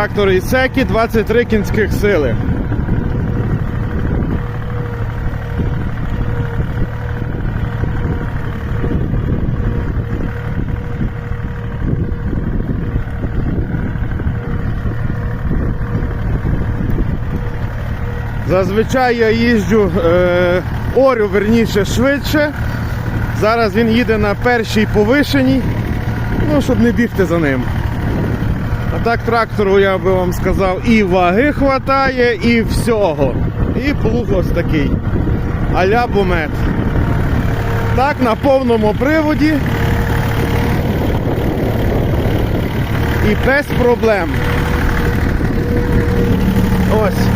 Трактор Ісекі 23 кінських сили. Зазвичай я їжджу е, орю верніше швидше. Зараз він їде на першій повишеній, ну, щоб не бігти за ним. Так трактору, я би вам сказав, і ваги хватає, і всього. І плуг ось такий. Аля бомет. Так, на повному приводі. І без проблем. Ось.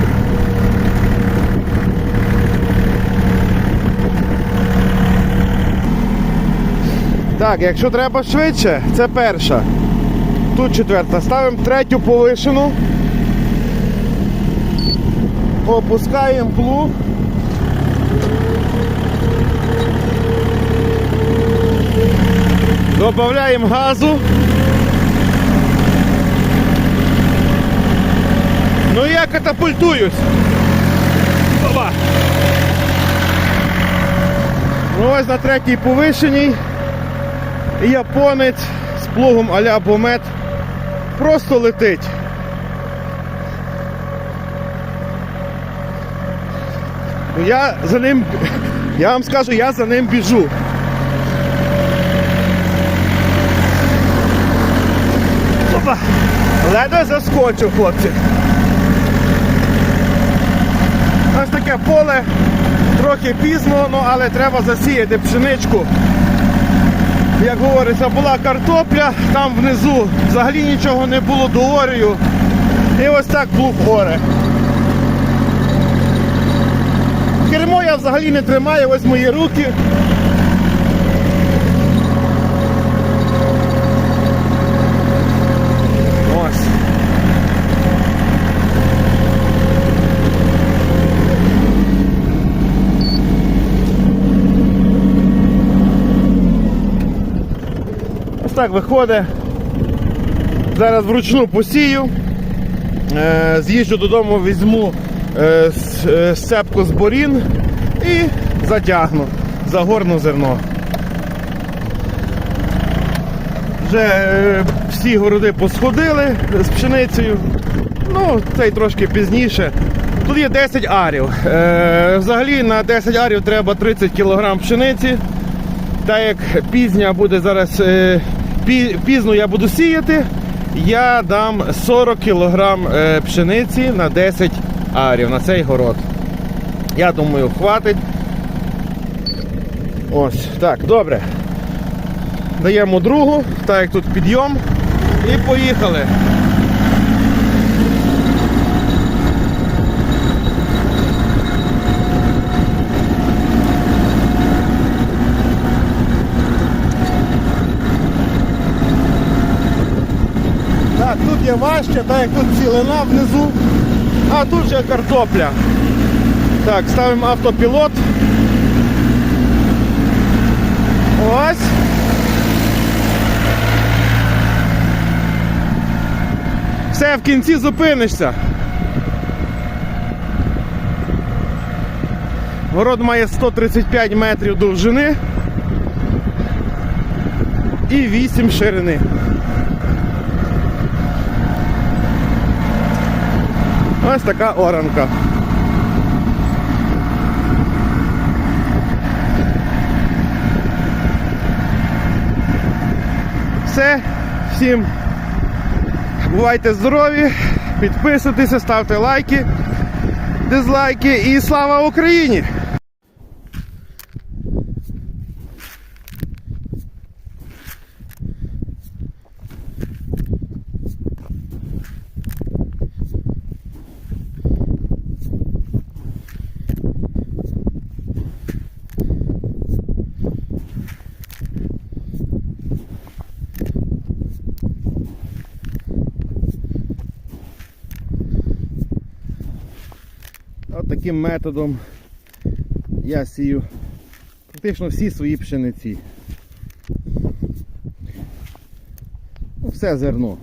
Так, якщо треба швидше, це перша. Тут четверта. Ставимо третю повишену. Опускаємо плуг. Додаємо газу. Ну я катапультуюсь. Опа. Ну ось на третій повишеній. Японець з плугом а-ля бомет просто летить. Ну, Я за ним, я вам скажу, я за ним біжу. Опа! Ледве заскочив, хлопці. Ось таке поле, трохи пізно, ну, але треба засіяти пшеничку як говориться, була картопля, там внизу взагалі нічого не було доорію. І ось так плуг оре. Кермо я взагалі не тримаю, ось мої руки. Ось. Ось так виходить. Зараз вручну посію. Е, З'їжджу додому, візьму е, с- е, з борін і затягну, загорну зерно. Вже всі городи посходили з пшеницею. Ну, цей трошки пізніше. Тут є 10 арів. Взагалі на 10 арів треба 30 кг пшениці. Так як пізня буде зараз, пізно я буду сіяти, я дам 40 кг е, пшениці на 10 арів на цей город. Я думаю, хватить. Ось, так, добре. Даємо другу, так як тут підйом. І поїхали. Так, тут є важче, так як тут цілина внизу, а тут же картопля. Так, ставимо автопілот. Ось. Все, в кінці зупинишся. Город має 135 метрів довжини і 8 ширини. Ось така оранка. Все, всім бувайте здорові, підписуйтеся, ставте лайки, дизлайки і слава Україні! Яким методом я сію практично всі свої пшениці. Ну, Все зерно.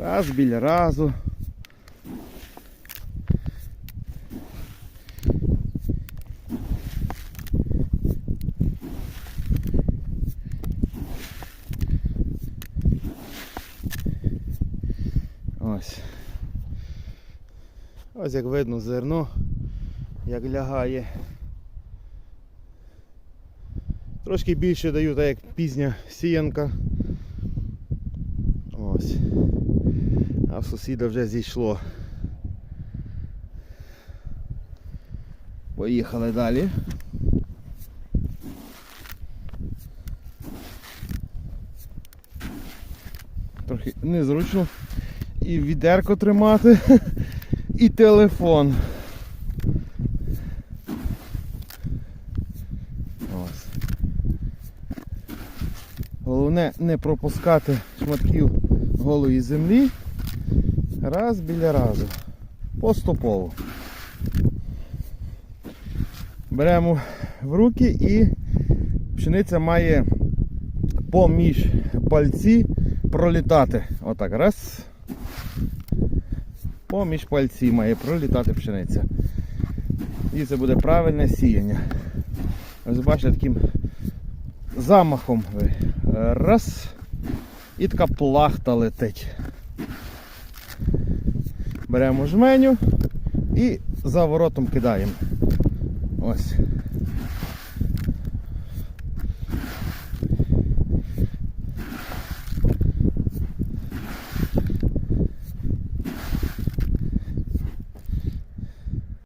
Раз біля разу. Ось як видно зерно, як лягає. Трошки більше даю, так як пізня сіянка. Ось. А в сусіда вже зійшло. Поїхали далі. Трохи незручно і відерко тримати, і телефон. Головне не пропускати шматків голої землі раз біля разу. Поступово. Беремо в руки і пшениця має поміж пальці пролітати. Отак. Раз. Поміж пальці має пролітати пшениця. І це буде правильне сіяння. Ось бачите, таким замахом. Раз. І така плахта летить. Беремо жменю і за воротом кидаємо. Ось.